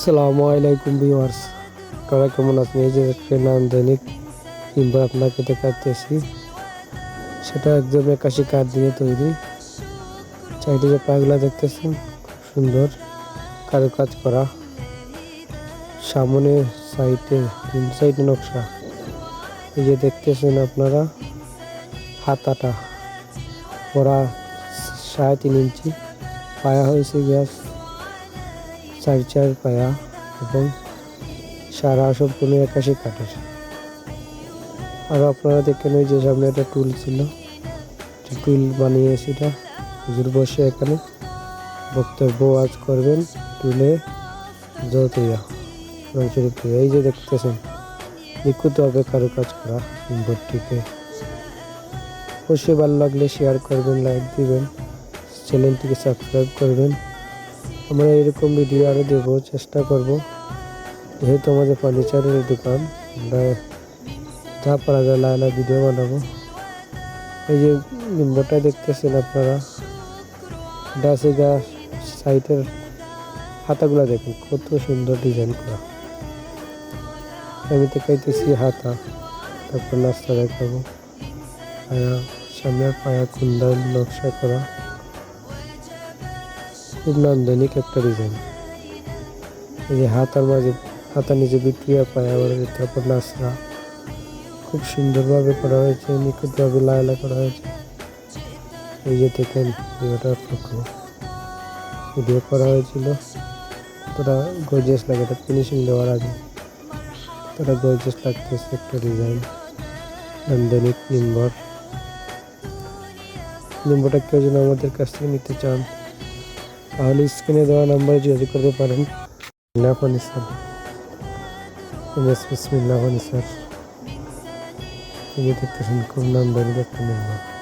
আসসালামু আলাইকুম ভিউয়ার্স। আপনারা কেমন আছেন? এই যে একটা নাম দৈনিক কিংবা আপনাকে দেখাতেছি সেটা একদম একাশি কাঠ দিয়ে তৈরি। চারিদিকে পাগুলা দেখতেছেন, খুব সুন্দর কারুকাজ করা। সামনে সাইডে, তিন সাইডে নকশা। এই যে দেখতেছেন আপনারা, হাতাটা। ওরা সাড়ে তিন ইঞ্চি। পায়া হয়েছে গ্যাস। চার চার পায়া এবং সারা সম্পূর্ণ একাশি কাঠের। আর আপনারা দেখেন ওই যে সামনে একটা টুল ছিল। টুল বানিয়ে সেটা হুজুর বসে এখানে বক্তব্য আজ করবেন টুলে যতইয়া শরীফ এই যে দেখতেছেন নিখুঁতভাবে কারও কাজ করা বোর্ডটিকে অবশ্যই ভালো লাগলে শেয়ার করবেন লাইক দিবেন চ্যানেলটিকে সাবস্ক্রাইব করবেন। আমরা এরকম ভিডিও আরও দেবো, চেষ্টা করব। যেহেতু আমাদের ফার্নিচারের দোকান, আমরা যা পারা যায় লাইলা ভিডিও বানাবো। এই যে নিম্বরটা দেখতেছেন আপনারা? ডাসে গা, সাইটের হাতাগুলো দেখুন, কত সুন্দর ডিজাইন করা। আমি দেখাইতেছি হাতা, তারপর নাস্তা দেখাবো। পায়া, সামনের পায়া কুন্দাল নকশা করা। খুব নান্দনিক একটা ডিজাইন এই যে হাতার মাঝে হাতার নিচে বিক্রিয়া পায়, আবার তারপর নাচরা খুব সুন্দরভাবে করা হয়েছে, নিখুঁতভাবে লায়লা করা হয়েছে। এই যে দেখেন ভিডিওটা ভিডিও করা হয়েছিল। তোরা গর্জিয়াস লাগে, এটা ফিনিশিং দেওয়ার আগে। তোরা গর্জিয়াস লাগতেছে একটা ডিজাইন নান্দনিক নিম্বর। নিম্বরটা কেউ যেন আমাদের কাছ থেকে নিতে চান। हाल स्क्रीन दवा नंबर जारी करते पर फनी सर बस बिस्मिल्लाह फनी सर ये देखते हैं कौन नाम दर्ज करते हैं